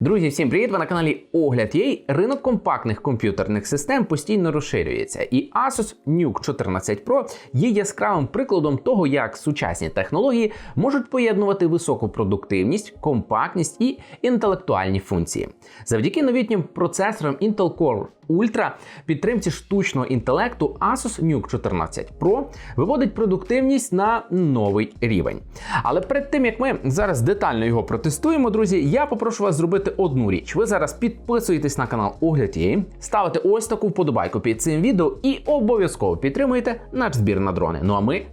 Друзі, всім привіт! Ви на каналі Огляд Єй. Ринок компактних комп'ютерних систем постійно розширюється, і Asus NUC 14 Pro є яскравим прикладом того, як сучасні технології можуть поєднувати високу продуктивність, компактність і інтелектуальні функції. Завдяки новітнім процесорам Intel Core Ultra підтримці штучного інтелекту Asus NUC 14 Pro виводить продуктивність на новий рівень. Але перед тим як ми зараз детально його протестуємо, друзі, я попрошу вас зробити одну річ. Ви зараз підписуєтесь на канал Огляд Є, ставите ось таку вподобайку під цим відео і обов'язково підтримуєте наш збір на дрони. Ну а ми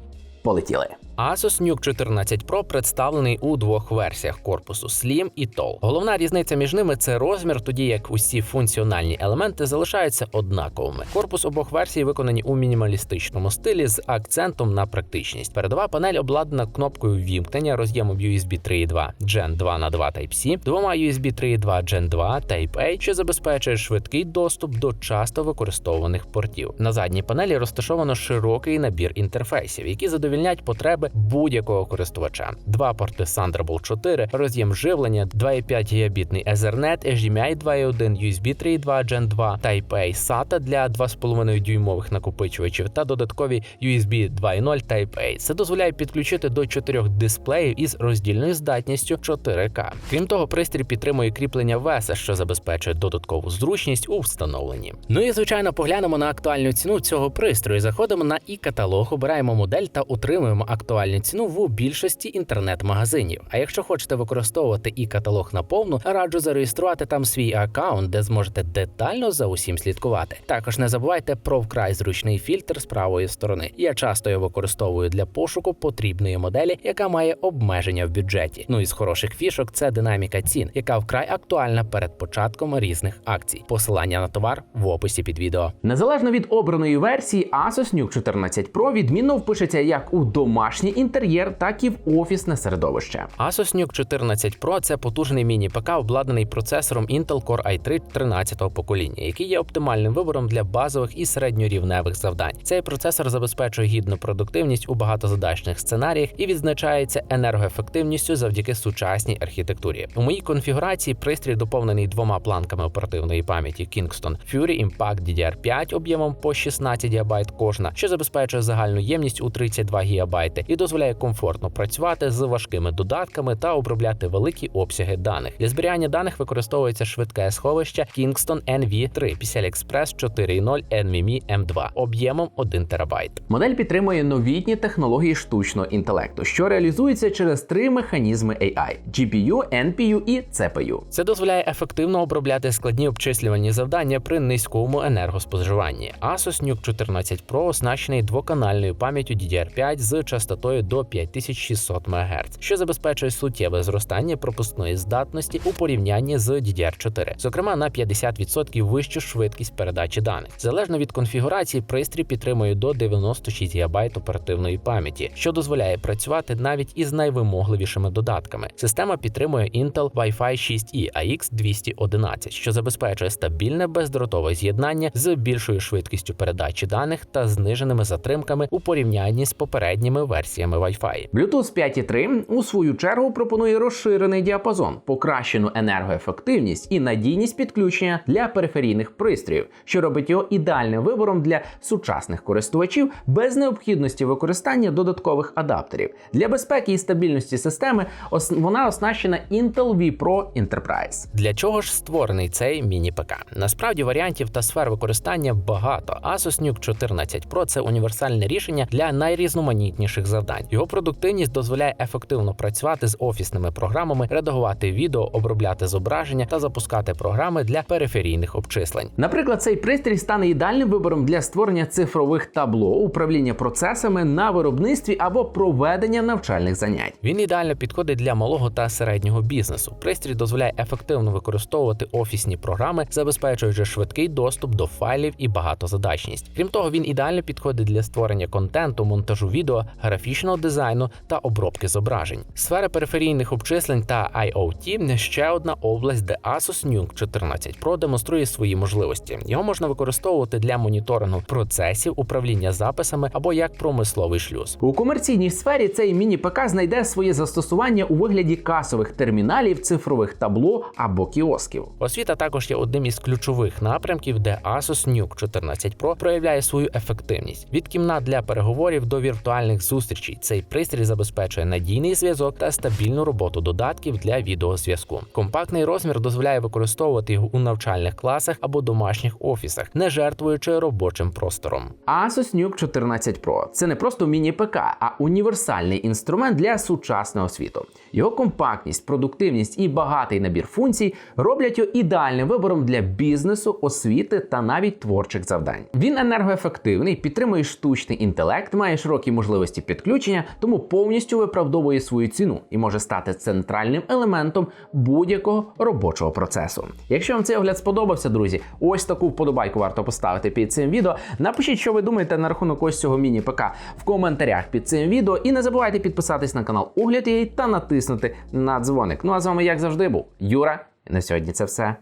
полетіли. Asus NUC 14 Pro представлений у двох версіях корпусу Slim і Tall. Головна різниця між ними це розмір, тоді як усі функціональні елементи залишаються однаковими. Корпус обох версій виконані у мінімалістичному стилі з акцентом на практичність. Передова панель обладнана кнопкою вімкнення роз'ємом USB 3.2 Gen 2 на 2 Type-C, двома USB 3.2 Gen 2 Type-A, що забезпечує швидкий доступ до часто використовуваних портів. На задній панелі розташовано широкий набір інтерфейсів, які задовільнять потреби будь-якого користувача. Два порти Thunderbolt 4, роз'єм живлення, 2,5 гігабітний Ethernet, HDMI 2.1, USB 3.2 Gen 2, Type-A SATA для 2,5 дюймових накопичувачів та додаткові USB 2.0 Type-A. Це дозволяє підключити до чотирьох дисплеїв із роздільною здатністю 4К. Крім того, пристрій підтримує кріплення веса, що забезпечує додаткову зручність у встановленні. Ну і звичайно, поглянемо на актуальну ціну цього пристрою. Заходимо на і каталог, обираємо модель та утримуємо актуальну ціну в більшості інтернет-магазинів. А якщо хочете використовувати і каталог наповну, раджу зареєструвати там свій аккаунт, де зможете детально за усім слідкувати. Також не забувайте про вкрай зручний фільтр з правої сторони. Я часто його використовую для пошуку потрібної моделі, яка має обмеження в бюджеті. Ну і з хороших фішок це динаміка цін, яка вкрай актуальна перед початком різних акцій. Посилання на товар в описі під відео. Незалежно від обраної версії, Asus NUC 14 Pro відмінно впишеться як у домашній інтер'єр, так і в офісне середовище. Asus NUC 14 Pro – це потужний міні-ПК, обладнаний процесором Intel Core i3 13-го покоління, який є оптимальним вибором для базових і середньорівневих завдань. Цей процесор забезпечує гідну продуктивність у багатозадачних сценаріях і відзначається енергоефективністю завдяки сучасній архітектурі. У моїй конфігурації пристрій доповнений двома планками оперативної пам'яті Kingston Fury Impact DDR5 об'ємом по 16 ГБ кожна, що забезпечує загальну ємність у 32 ГБ і дозволяє комфортно працювати з важкими додатками та обробляти великі обсяги даних. Для зберігання даних використовується швидке сховище Kingston NV3 PCI Express 4.0 NVMe M2 об'ємом 1 ТБ. Модель підтримує новітні технології штучного інтелекту, що реалізуються через три механізми AI: GPU, NPU і CPU. Це дозволяє ефективно обробляти складні обчислювальні завдання при низькому енергоспоживанні. Asus NUC 14 Pro оснащений двоканальною пам'яттю DDR5 з частотою до 5600 МГц, що забезпечує суттєве зростання пропускної здатності у порівнянні з DDR4, зокрема на 50% вищу швидкість передачі даних. Залежно від конфігурації, пристрій підтримує до 96 ГБ оперативної пам'яті, що дозволяє працювати навіть із найвимогливішими додатками. Система підтримує Intel Wi-Fi 6E AX211, що забезпечує стабільне бездротове з'єднання з більшою швидкістю передачі даних та зниженими затримками у порівнянні з попередніми версіями Wi-Fi. Bluetooth 5.3 у свою чергу пропонує розширений діапазон, покращену енергоефективність і надійність підключення для периферійних пристроїв, що робить його ідеальним вибором для сучасних користувачів без необхідності використання додаткових адаптерів. Для безпеки і стабільності системи вона оснащена Intel vPro Enterprise. Для чого ж створений цей міні-ПК? Насправді варіантів та сфер використання багато. Asus NUC 14 Pro – це універсальне рішення для найрізноманітніших завдань. Його продуктивність дозволяє ефективно працювати з офісними програмами, редагувати відео, обробляти зображення та запускати програми для периферійних обчислень. Наприклад, цей пристрій стане ідеальним вибором для створення цифрових табло, управління процесами на виробництві або проведення навчальних занять. Він ідеально підходить для малого та середнього бізнесу. Пристрій дозволяє ефективно використовувати офісні програми, забезпечуючи швидкий доступ до файлів і багатозадачність. Крім того, він ідеально підходить для створення контенту, монтажу відео, графічних графічного дизайну та обробки зображень. Сфера периферійних обчислень та IoT – ще одна область, де Asus NUC 14 Pro демонструє свої можливості. Його можна використовувати для моніторингу процесів, управління записами або як промисловий шлюз. У комерційній сфері цей міні-ПК знайде своє застосування у вигляді касових терміналів, цифрових табло або кіосків. Освіта також є одним із ключових напрямків, де Asus NUC 14 Pro проявляє свою ефективність. Від кімнат для переговорів до віртуальних зустрічей цей пристрій забезпечує надійний зв'язок та стабільну роботу додатків для відеозв'язку. Компактний розмір дозволяє використовувати його у навчальних класах або домашніх офісах, не жертвуючи робочим простором. Asus NUC 14 Pro це не просто міні-ПК, а універсальний інструмент для сучасного світу. Його компактність, продуктивність і багатий набір функцій роблять його ідеальним вибором для бізнесу, освіти та навіть творчих завдань. Він енергоефективний, підтримує штучний інтелект, має широкі можливості підключення, тому повністю виправдовує свою ціну і може стати центральним елементом будь-якого робочого процесу. Якщо вам цей огляд сподобався, друзі, ось таку вподобайку варто поставити під цим відео. Напишіть, що ви думаєте на рахунок ось цього міні-ПК в коментарях під цим відео. І не забувайте підписатись на канал Огляд її та натиснути на дзвоник. Ну а з вами, як завжди, був Юра. І на сьогодні це все.